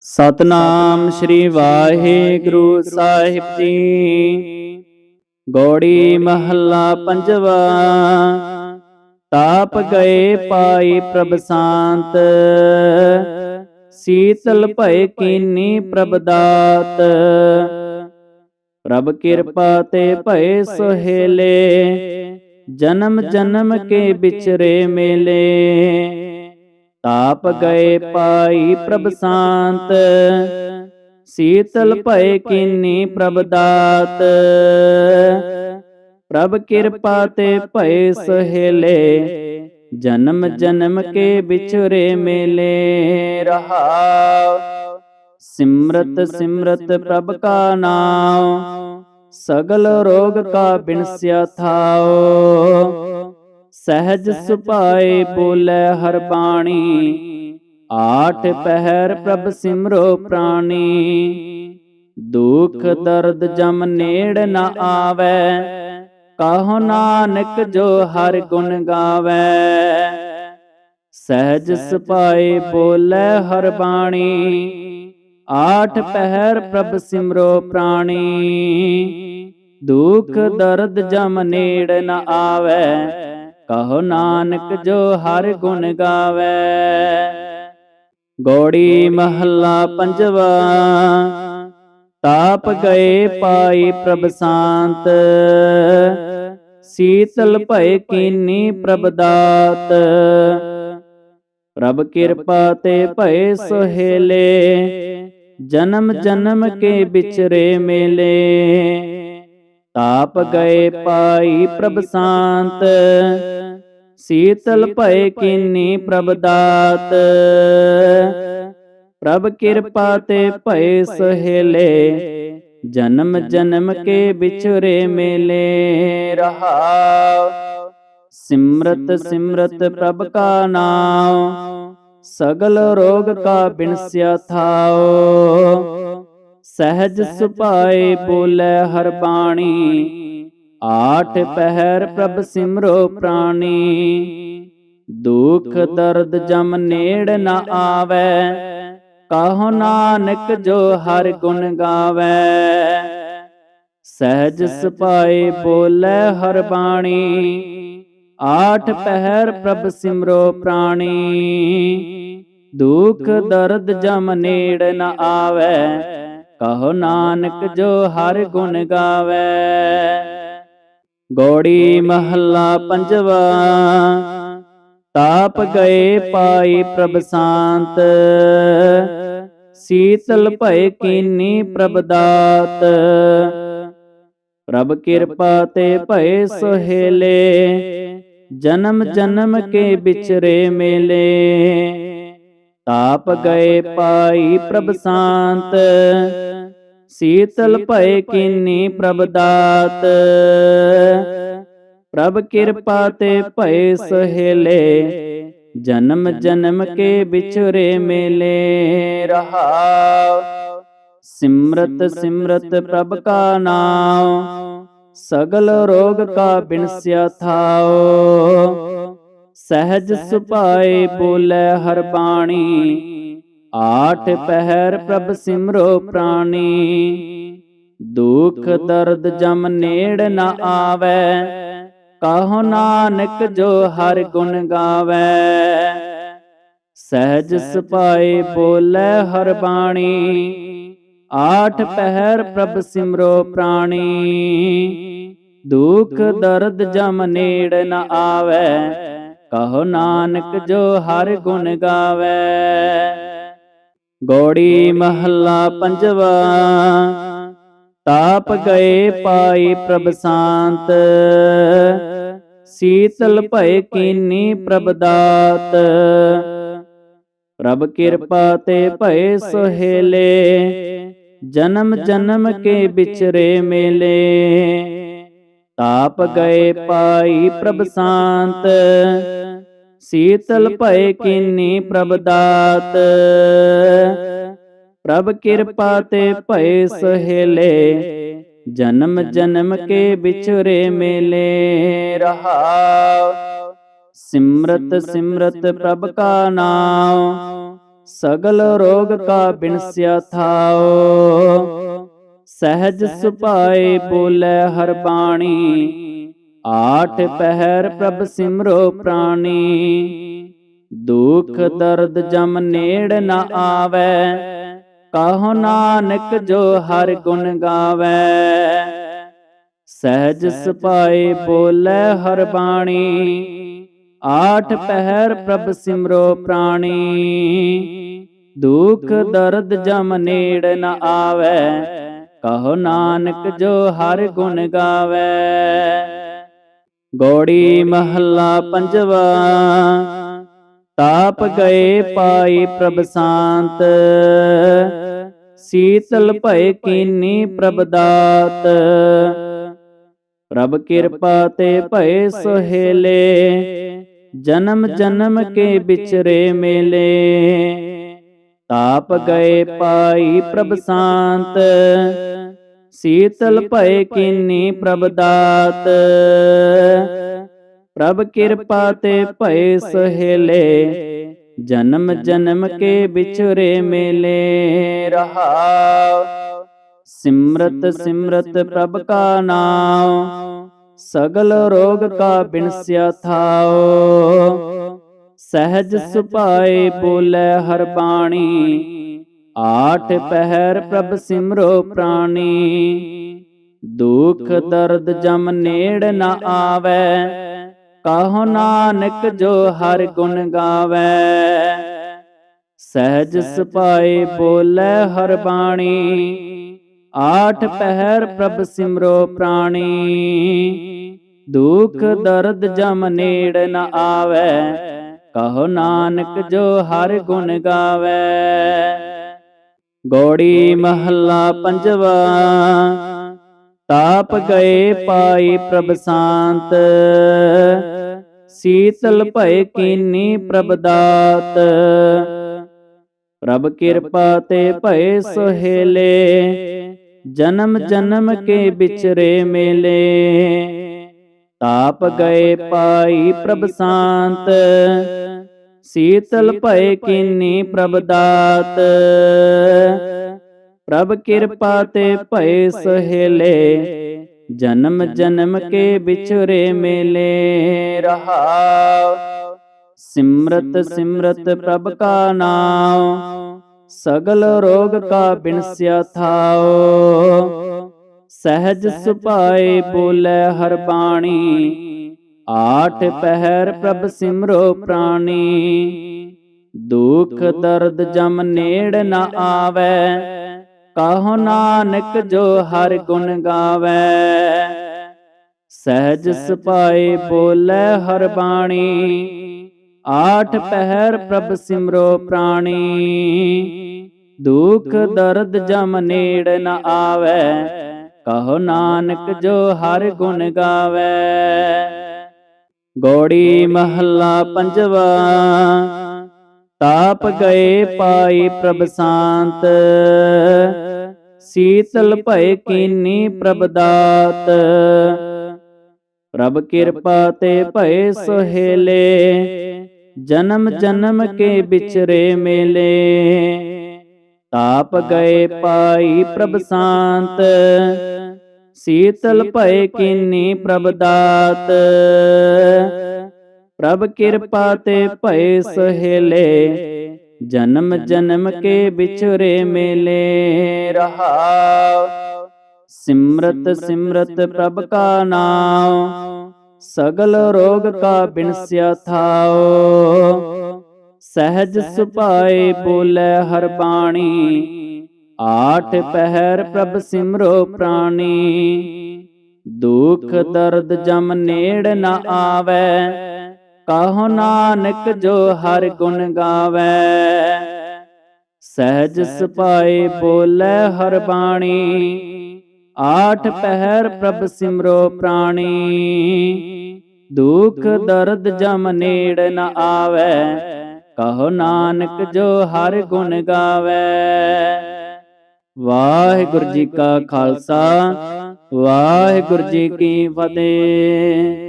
ਸਤਨਾਮ ਸ੍ਰੀ ਵਾਹਿਗੁਰੂ ਸਾਹਿਬ ਜੀ। ਗੋੜੀ ਮਹੱਲਾ ਪੰਜਵਾ। ਤਾਪ ਗਏ ਪਾਈ ਪ੍ਰਭ ਸ਼ਾਂਤ। ਸੀਤਲ ਭਏ ਕੀਨੀ ਪ੍ਰਭ ਦਾਤ। ਪ੍ਰਭ ਕਿਰਪਾ ਤੇ ਭਏ ਸੁਹੇਲੇ। ਜਨਮ ਜਨਮ ਕੇ ਵਿਚਰੇ ਮੇਲੇ। ਤਾਪ ਗਏ ਪਾਈ ਪ੍ਰਭ ਸ਼ਾਂਤ। ਸੀਤਲ ਭਏ ਕੀਨੀ ਪ੍ਰਭ ਦਾਤ। ਪ੍ਰਭ ਕਿਰਪਾ ਤੇ ਭਏ ਸਹੇਲੇ। ਜਨਮ ਜਨਮ ਕੇ ਵਿਛੁਰੇ ਮੇਲੇ ਰਹਾਉ ਸਿਮਰਤ ਸਿਮਰਤ ਪ੍ਰਭ ਕਾ ਨਾਮ ਸਗਲ ਰੋਗ ਕਾ ਬਿਨਸਿਆ ਥਾਓ ਸਹਿਜ ਸੁਭਾਏ ਬੋਲੇ ਹਰ ਬਾਣੀ। ਆਠ ਪਹਿਰ ਪ੍ਰਭ ਸਿਮਰੋ ਪ੍ਰਾਣੀ। ਦੁਖ ਦਰਦ ਜਮ ਨੇੜ ਨ ਆਵੇ। ਕਹੋ ਨਾਨਕ ਜੋ ਹਰ ਗੁਣ ਗਾਵੇ। ਸਹਿਜ ਸੁਭਾਏ ਬੋਲੇ ਹਰ ਬਾਣੀ। ਆਠ ਪਹਿਰ ਪ੍ਰਭ ਸਿਮਰੋ ਪ੍ਰਾਣੀ। ਦੁਖ ਦਰਦ ਜਮ ਨੇੜ ਨ ਆਵੇ। ਕਹੋ ਨਾਨਕ ਜੋ ਹਰ ਗੁਣ ਗਾਵੇ। ਗੋੜੀ ਮਹੱਲਾ ਪੰਜਵਾ। ਤਾਪ ਗਏ ਪਾਈ ਪ੍ਰਭ ਸ਼ਾਂਤ। ਸੀਤਲ ਭਏ ਕੀਨੀ ਪ੍ਰਭ ਦਾਤ। ਪ੍ਰਭ ਕਿਰਪਾ ਤੇ ਭਏ ਸੁਹੇਲੇ। ਜਨਮ ਜਨਮ ਕੇ ਵਿਚਰੇ ਮੇਲੇ। ਤਾਪ ਗਏ ਪਾਈ ਪ੍ਰਭ ਸ਼ਾਂਤ। ਸੀਤਲ ਭਏ ਕੀਨੀ ਪ੍ਰਭ ਦਾਤ। ਪ੍ਰਭ ਕਿਰਪਾ ਤੇ ਭਏ ਸਹੇਲੇ। ਜਨਮ ਜਨਮ ਕੇ ਵਿਛੁਰੇ ਮੇਲੇ ਰਹਾਉ ਸਿਮਰਤ ਸਿਮਰਤ ਪ੍ਰਭ ਕਾ ਨਾਮ। ਸਗਲ ਰੋਗ ਕਾ ਬਿਨਸਿਆ ਥਾਓ ਸਹਿਜ ਸੁਭਾਏ ਬੋਲੇ ਹਰ ਬਾਣੀ। ਆਠ ਪਹਿਰ ਪ੍ਰਭ ਸਿਮਰੋ ਪ੍ਰਾਣੀ। ਦੁਖ ਦਰਦ ਜਮ ਨੇੜ ਨ ਆਵੇ। ਕਹੋ ਨਾਨਕ ਜੋ ਹਰ ਗੁਣ ਗਾਵੇ। ਸਹਿਜ ਸੁਭਾਏ ਬੋਲੇ ਹਰ ਬਾਣੀ। ਆਠ ਪਹਿਰ ਪ੍ਰਭ ਸਿਮਰੋ ਪ੍ਰਾਣੀ। ਦੁਖ ਦਰਦ ਜਮ ਨੇੜ ਨ ਆਵੇ। ਕਹੋ ਨਾਨਕ ਜੋ ਹਰ ਗੁਣ ਗਾਵੇ। ਗੋੜੀ ਮਹੱਲਾ ਪੰਜਵਾ। ਤਾਪ ਗਏ ਪਾਈ ਪ੍ਰਭ ਸ਼ਾਂਤ। ਸੀਤਲ ਭਏ ਕੀਨੀ ਪ੍ਰਭ ਦਾਤ। ਪ੍ਰਭ ਕਿਰਪਾ ਤੇ ਭਏ ਸੁਹੇਲੇ। ਜਨਮ ਜਨਮ ਕੇ ਵਿਚਰੇ ਮੇਲੇ। ਤਾਪ ਗਏ ਪਾਈ ਪ੍ਰਭ ਸ਼ਾਂਤ। ਸੀਤਲ ਭਏ ਕੀਨੀ ਪ੍ਰਭ ਦਾਤ। ਪ੍ਰਭ ਕਿਰਪਾ ਤੇ ਭਏ ਸਹੇਲੇ। ਜਨਮ ਜਨਮ ਕੇ ਵਿਛੁਰੇ ਮੇਲੇ ਰਹਾਉ ਸਿਮਰਤ ਸਿਮਰਤ ਪ੍ਰਭ ਕਾ ਨਾਮ ਸਗਲ ਰੋਗ ਕਾ ਬਿਨਸਿਆ ਥਾਓ ਸਹਿਜ ਸੁਭਾਏ ਬੋਲੇ ਹਰ ਬਾਣੀ। ਆਠ ਪਹਿਰ ਪ੍ਰਭ ਸਿਮਰੋ ਪ੍ਰਾਣੀ। ਦੁਖ ਦਰਦ ਜਮ ਨੇੜ ਨ ਆਵੇ। ਕਹੋ ਨਾਨਕ ਜੋ ਹਰ ਗੁਣ ਗਾਵੇ। ਸਹਿਜ ਸੁਭਾਏ ਬੋਲੇ ਹਰ ਬਾਣੀ। ਆਠ ਪਹਿਰ ਪ੍ਰਭ ਸਿਮਰੋ ਪ੍ਰਾਣੀ। ਦੁਖ ਦਰਦ ਜਮ ਨੇੜ ਨ ਆਵੇ। ਕਹੋ ਨਾਨਕ ਜੋ ਹਰ ਗੁਣ ਗਾਵੇ। ਗੋੜੀ ਮਹੱਲਾ ਪੰਜਵਾ। ਤਾਪ ਗਏ ਪਾਈ ਪ੍ਰਭ ਸ਼ਾਂਤ। ਸੀਤਲ ਭਏ ਕੀਨੀ ਪ੍ਰਭ ਦਾਤ। ਪ੍ਰਭ ਕਿਰਪਾ ਤੇ ਭਏ ਸੁਹੇਲੇ। ਜਨਮ ਜਨਮ ਕੇ ਵਿਚਰੇ ਮੇਲੇ। ਤਾਪ ਗਏ ਪਾਈ ਪ੍ਰਭ ਸ਼ਾਂਤ। ਸੀਤਲ ਭਏ ਕੀਨੀ ਪ੍ਰਭ ਦਾਤ। ਪ੍ਰਭ ਕਿਰਪਾ ਤੇ ਭਏ ਸਹੇਲੇ। ਜਨਮ ਜਨਮ ਕੇ ਵਿਛੁਰੇ ਮੇਲੇ ਰਹਾਉ ਸਿਮਰਤ ਸਿਮਰਤ ਪ੍ਰਭ ਕਾ ਨਾਮ ਸਗਲ ਰੋਗ ਕਾ ਬਿਨਸਿਆ ਥਾਓ ਸਹਿਜ ਸੁਭਾਏ ਬੋਲੇ ਹਰ ਬਾਣੀ, ਆਠ ਪਹਿਰ ਪ੍ਰਭ ਸਿਮਰੋ ਪ੍ਰਾਣੀ। ਦੁਖ ਦਰਦ ਜਮ ਨੇੜ ਨ ਆਵੇ, ਕਹੋ ਨਾਨਕ ਜੋ ਹਰ ਗੁਣ ਗਾਵੇ। ਸਹਿਜ ਸੁਭਾਏ ਬੋਲੇ ਹਰ ਬਾਣੀ, ਆਠ ਪਹਿਰ ਪ੍ਰਭ ਸਿਮਰੋ ਪ੍ਰਾਣੀ। ਦੁਖ ਦਰਦ ਜਮ ਨੇੜ ਨ ਆਵੇ ਕਹੋ ਨਾਨਕ ਜੋ ਹਰ ਗੁਣ ਗਾਵੇ। ਗੋੜੀ ਮਹੱਲਾ ਪੰਜਵਾ। ਤਾਪ ਗਏ ਪਾਈ ਪ੍ਰਭ ਸ਼ਾਂਤ। ਸੀਤਲ ਭਏ ਕੀਨੀ ਪ੍ਰਭ ਦਾਤ। ਪ੍ਰਭ ਕਿਰਪਾ ਤੇ ਭਏ ਸੁਹੇਲੇ। ਜਨਮ ਜਨਮ ਕੇ ਵਿਚਰੇ ਮੇਲੇ। ਤਾਪ ਗਏ ਪਾਈ ਪ੍ਰਭ ਸ਼ਾਂਤ। ਸੀਤਲ ਭਏ ਕੀਨੀ ਪ੍ਰਭ ਦਾਤ। ਪ੍ਰਭ ਕਿਰਪਾ ਤੇ ਭਏ ਸੁਹੇਲੇ। ਜਨਮ ਜਨਮ ਕੇ ਵਿਚਰੇ ਮੇਲੇ ਰਹਾਉ ਸਿਮਰਤ ਸਿਮਰਤ ਪ੍ਰਭ ਕਾ ਨਾਮ ਸਗਲ ਰੋਗ ਕਾ ਬਿਨਸਿਆ ਥਾਓ ਸਹਿਜ ਸੁਭਾਏ ਬੋਲੇ ਹਰ ਬਾਣੀ। ਆਠ ਪਹਿਰ ਪ੍ਰਭ ਸਿਮਰੋ ਪ੍ਰਾਣੀ। ਦੁਖ ਦਰਦ ਜਮ ਨੇੜ ਨਾ ਆਵੇ। ਕਹੋ ਨਾਨਕ ਜੋ ਹਰ ਗੁਣ ਗਾਵੇ। ਸਹਿਜ ਸੁਭਾਏ ਬੋਲੇ ਹਰ ਬਾਣੀ। ਆਠ ਪਹਿਰ ਪ੍ਰਭ ਸਿਮਰੋ ਪ੍ਰਾਣੀ। ਦੁਖ ਦਰਦ ਜਮ ਨੇੜ ਨਾ ਆਵੇ। ਕਹੋ ਨਾਨਕ ਜੋ ਹਰ ਗੁਣ ਗਾਵੇ। ਗੋੜੀ ਮਹੱਲਾ ਪੰਜਵਾ। ਤਾਪ ਗਏ ਪਾਈ ਪ੍ਰਭ ਸ਼ਾਂਤ। ਸੀਤਲ ਭਏ ਕੀਨੀ ਪ੍ਰਭ ਦਾਤ। ਪ੍ਰਭ ਕਿਰਪਾ ਤੇ ਭਏ ਸੁਹੇਲੇ। ਜਨਮ ਜਨਮ ਕੇ ਵਿਚਰੇ। ਮੇਲੇ। ਤਾਪ ਗਏ ਪਾਈ ਪ੍ਰਭ ਸ਼ਾਂਤ। ਸੀਤਲ ਭਏ ਕੀਨੀ ਪ੍ਰਭ ਦਾਤ। ਪ੍ਰਭ ਕਿਰਪਾ ਤੇ ਭਏ ਸੁਹੇਲੇ। ਜਨਮ ਜਨਮ ਕੇ ਵਿਚਰੇ ਮੇਲੇ ਰਹਾਉ ਸਿਮਰਤ ਸਿਮਰਤ ਪ੍ਰਭ ਕਾ ਨਾਮ ਸਗਲ ਰੋਗ ਕਾ ਬਿਨਸਿਆ ਥਾਓ ਸਹਿਜ ਸੁਭਾਏ ਬੋਲੇ ਹਰ ਬਾਣੀ। ਆਠ ਪਹਿਰ ਪ੍ਰਭ ਸਿਮਰੋ ਪ੍ਰਾਣੀ। ਦੁਖ ਦਰਦ ਜਮ ਨੇੜ ਨ ਆਵੇ। ਕਹੋ ਨਾਨਕ ਜੋ ਹਰ ਗੁਣ ਗਾਵੇ। ਸਹਿਜ ਸੁਭਾਏ ਬੋਲੇ ਹਰ ਬਾਣੀ। ਆਠ ਪਹਿਰ ਪ੍ਰਭ ਸਿਮਰੋ ਪ੍ਰਾਣੀ। ਦੁਖ ਦਰਦ ਜਮ ਨੇੜ ਨ ਆਵੇ। ਕਹੋ ਨਾਨਕ ਜੋ ਹਰ ਗੁਣ ਗਾਵੇ। ਗੋੜੀ ਮਹੱਲਾ ਪੰਜਵਾ। ਤਾਪ ਗਏ ਪਾਈ ਪ੍ਰਭ ਸ਼ਾਂਤ। ਸੀਤਲ ਭਏ ਕੀਨੀ ਪ੍ਰਭ ਦਾਤ। ਪ੍ਰਭ ਕਿਰਪਾ ਤੇ ਭਏ ਸੁਹੇਲੇ। ਜਨਮ ਜਨਮ ਕੇ ਵਿਚਰੇ ਮੇਲੇ। ਤਾਪ ਗਏ ਪਾਈ ਪ੍ਰਭ ਸ਼ਾਂਤ। ਸੀਤਲ ਭਏ ਕੀਨੀ ਪ੍ਰਭ ਦਾਤ। ਪ੍ਰਭ ਕਿਰਪਾ ਤੇ ਭਏ ਸੁਹੇਲੇ। ਜਨਮ ਜਨਮ ਕੇ ਵਿਚਰੇ ਮੇਲੇ ਰਹਾਉ ਸਿਮਰਤ ਸਿਮਰਤ ਪ੍ਰਭ ਕਾ ਨਾਮ ਸਗਲ ਰੋਗ ਕਾ ਬਿਨਸਿਆ ਥਾਓ ਸਹਿਜ ਸੁਭਾਏ ਬੋਲੇ ਹਰ ਬਾਣੀ। ਆਠ ਪਹਿਰ ਪ੍ਰਭ ਸਿਮਰੋ ਪ੍ਰਾਣੀ। ਦੁਖ ਦਰਦ ਜਮ ਨੇੜ ਨ ਆਵੇ। ਕਹੋ ਨਾਨਕ ਜੋ ਹਰ ਗੁਣ ਗਾਵੇ। ਸਹਿਜ ਸੁਭਾਏ ਬੋਲੇ ਹਰ ਬਾਣੀ। ਆਠ ਪਹਿਰ ਪ੍ਰਭ ਸਿਮਰੋ ਪ੍ਰਾਣੀ। ਦੁਖ ਦਰਦ ਜਮ ਨੇੜ ਨ ਆਵੇ। ਕਹੋ ਨਾਨਕ ਜੋ ਹਰ ਗੁਣ ਗਾਵੇ। ਵਾਹਿਗੁਰੂ ਜੀ ਕਾ ਖਾਲਸਾ ਵਾਹਿਗੁਰੂ ਜੀ ਕੀ ਫਤਿਹ।